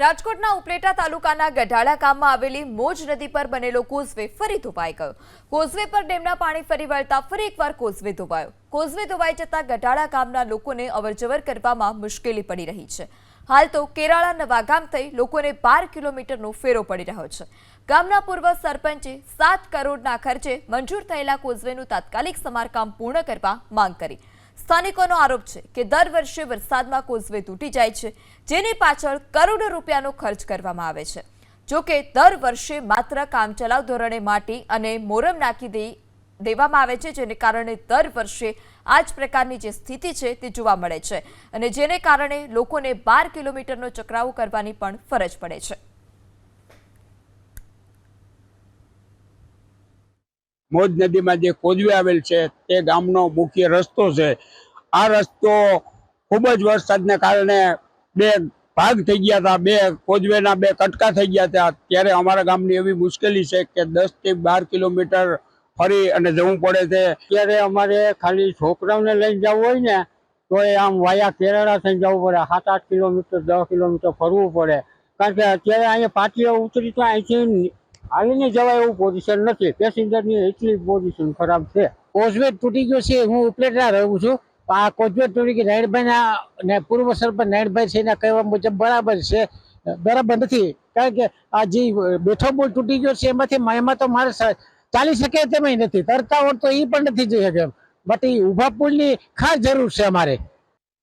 રાજકોટના ઉપલેટા તાલુકાના ગઢાળા ગામમાં આવેલી મોજ નદી પર બનેલો કોઝવે ફરી ધોવાઈ ગયો. કોઝવે પર ડેમના પાણી ફરી વળતા ફરી એકવાર કોઝવે ધોવાયો. કોઝવે ધોવાઈ જતા ગઢાળા ગામના લોકોને અવરજવર કરવામાં મુશ્કેલી પડી રહી છે. હાલ તો કેરાળા નવાગામ થઈ લોકોને બાર કિલોમીટરનો ફેરો પડી રહ્યો છે. ગામના પૂર્વ સરપંચે સાત કરોડના ખર્ચે મંજૂર થયેલા કોઝવેનું તાત્કાલિક સમારકામ પૂર્ણ કરવા માંગ કરી. સ્થાનિકોનો આરોપ છે કે દર વર્ષે વરસાદમાં કોઝવે તૂટી જાય છે, જેની પાછળ કરોડો રૂપિયાનો ખર્ચ કરવામાં આવે છે. જો કે દર વર્ષે માત્ર કામચલાઉ ધોરણે માટી અને મોરમ નાખી દઈ દેવામાં આવે છે, જેને કારણે દર વર્ષે આ જ પ્રકારની જે સ્થિતિ છે તે જોવા મળે છે અને જેને કારણે લોકોને બાર કિલોમીટરનો ચકરાવો કરવાની પણ ફરજ પડે છે. મોજ નદીમાં જે કોદવે આવેલ છે, તે ગામનો મુખ્ય રસ્તો છે. આ રસ્તો ખૂબ જ વરસાદને કારણે બે ભાગ થઈ ગયા હતા. બે કોજવેના બે કટકા થઈ ગયા હતા. ત્યારે અમારા ગામની એવી મુશ્કેલી છે કે દસથી બાર કિલોમીટર ફરી અને જવું પડે છે. ત્યારે અમારે ખાલી છોકરાઓને લઈને જવું હોય ને, તો એ આમ વાયા કેરળા થઈને જવું પડે. સાત આઠ કિલોમીટર, દસ કિલોમીટર ફરવું પડે. કારણ કે અત્યારે અહીંયા પાટીઓ ઉતરી તો અહીંથી હાલીને જવાય એવું પોઝિશન નથી. પેસેન્જરની એટલી પોઝિશન ખરાબ છે. કોઝવે તૂટી ગયો છે, હું ઉપલેટના રહું છું. આ કોઝવે તૂટી ગઈ, નાયણભાઈના ને પૂર્વ સરપંચ નાયણભાઈ છે એના કહેવા મુજબ બરાબર છે. બરાબર નથી. કારણ કે આ જે બેઠો બોલ તૂટી ગયો છે, એમાંથી એમાં તો મારે ચાલી શકે તેમ નથી. તરતા હોત તો એ પણ નથી જઈ શકે બટ એ ઊભા પુલની ખાસ જરૂર છે અમારે.